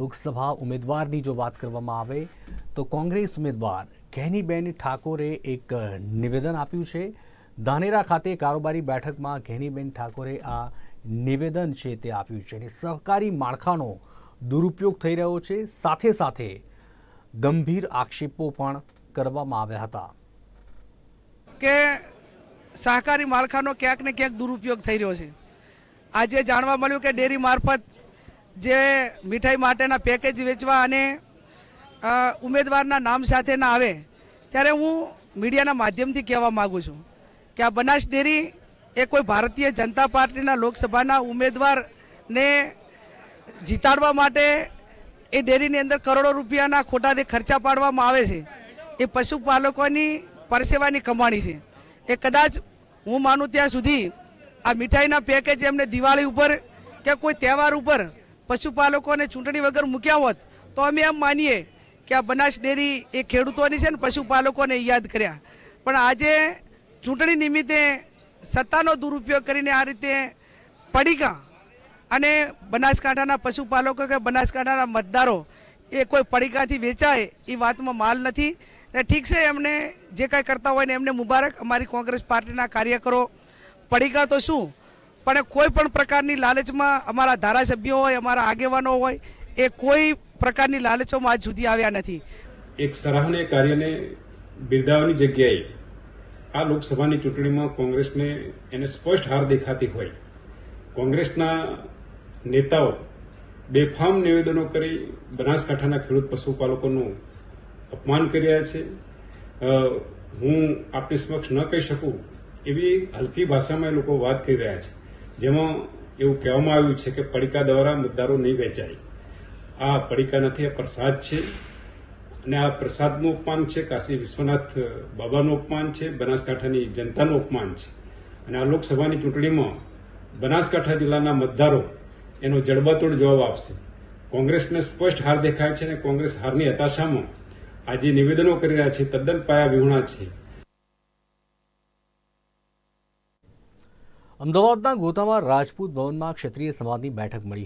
લોકસભા ઉમેદવારની જો વાત કરવામાં આવે તો કોંગ્રેસ ઉમેદવાર ઘેનીબેન ઠાકોરે એક નિવેદન આપ્યું છે. ધાનેરા ખાતે કારોબારી બેઠકમાં ઘેનીબેન ઠાકોરે આ નિવેદન છે તે આપ્યું છે અને સહકારી માળખાનો દુરુપયોગ થઈ રહ્યો છે. સાથે સાથે ગંભીર આક્ષેપો પણ કરવામાં આવ્યા હતા. કે સહકારી માળખાનો ક્યાંક ને ક્યાંક દુરુપયોગ થઈ રહ્યો છે. આજે જાણવા મળ્યું કે ડેરી મારફત જે મીઠાઈ માટેના પેકેજ વેચવા અને ઉમેદવારના નામ સાથે ના આવે, ત્યારે હું મીડિયાના માધ્યમથી કહેવા માગું છું કે આ બનાસ ડેરી એ કોઈ ભારતીય જનતા પાર્ટીના લોકસભાના ઉમેદવારને જીતાડવા માટે એ ડેરીની અંદર કરોડો રૂપિયાના ખોટાથી ખર્ચા પાડવામાં આવે છે. એ પશુપાલકોની પરસેવાની કમાણી છે. એ કદાચ હું માનું ત્યાં સુધી આ મીઠાઈના પેકેજ એમને દિવાળી ઉપર કે કોઈ તહેવાર ઉપર પશુપાલકોને ચૂંટણી વગર મૂક્યા હોત, તો અમે એમ માનીએ કે આ બનાસ ડેરી એ ખેડૂતોની છે ને પશુપાલકોને યાદ કર્યા. પણ આજે ચૂંટણી નિમિત્તે સત્તાનો દુરુપયોગ કરીને આ રીતે પડીકા અને બનાસકાંઠાના પશુપાલકો કે બનાસકાંઠાના મતદારો એ કોઈ પડીકાથી વેચાય એ વાતમાં માલ નથી. ને ઠીક છે, એમને જે કાંઈ કરતા હોય ને એમને મુબારક. અમારી કોંગ્રેસ પાર્ટીના કાર્યકરો, પડીકા તો શું? પણ કોઈ પણ પ્રકારની લાલચમાં અમારા ધારાસભ્યો હોય, અમારા આગેવાનો હોય, એ કોઈ પ્રકારની લાલચોમાં આજ સુધી આવ્યા નથી. એક સરાહનીય કાર્યને બિરદાવવાની જગ્યાએ આ લોકસભાની ચૂંટણીમાં કોંગ્રેસને એને સ્પષ્ટ હાર દેખાતી હોય. કોંગ્રેસના નેતાઓ બેફામ નિવેદનો કરી બનાસકાંઠાના ખેડૂત પશુપાલકોનું અપમાન કરી રહ્યા છે. હું આપની સમક્ષ ન કહી શકું એવી હલકી ભાષામાં એ લોકો વાત કરી રહ્યા છે. જેમાં એવું કહેવામાં આવ્યું છે કે પડીકા દ્વારા મતદારો નહીં વેચાય આ પડીકા નથી, આ પ્રસાદ છે. અને આ પ્રસાદનું અપમાન છે, કાશી વિશ્વનાથ બાબાનું અપમાન છે, બનાસકાંઠાની જનતાનું અપમાન છે. અને આ લોકસભાની ચૂંટણીમાં બનાસકાંઠા જિલ્લાના મતદારો એનો જડબાતોડ જવાબ આપશે. કોંગ્રેસને સ્પષ્ટ હાર દેખાય છે અને કોંગ્રેસ હારની હતાશામાં આજે નિવેદનો કરી રહ્યા છે, તદ્દન પાયા વિહોણા છે. અમદાવાદના ગોતામાં રાજપૂત ભવનમાં ક્ષત્રિય સમાજની બેઠક મળી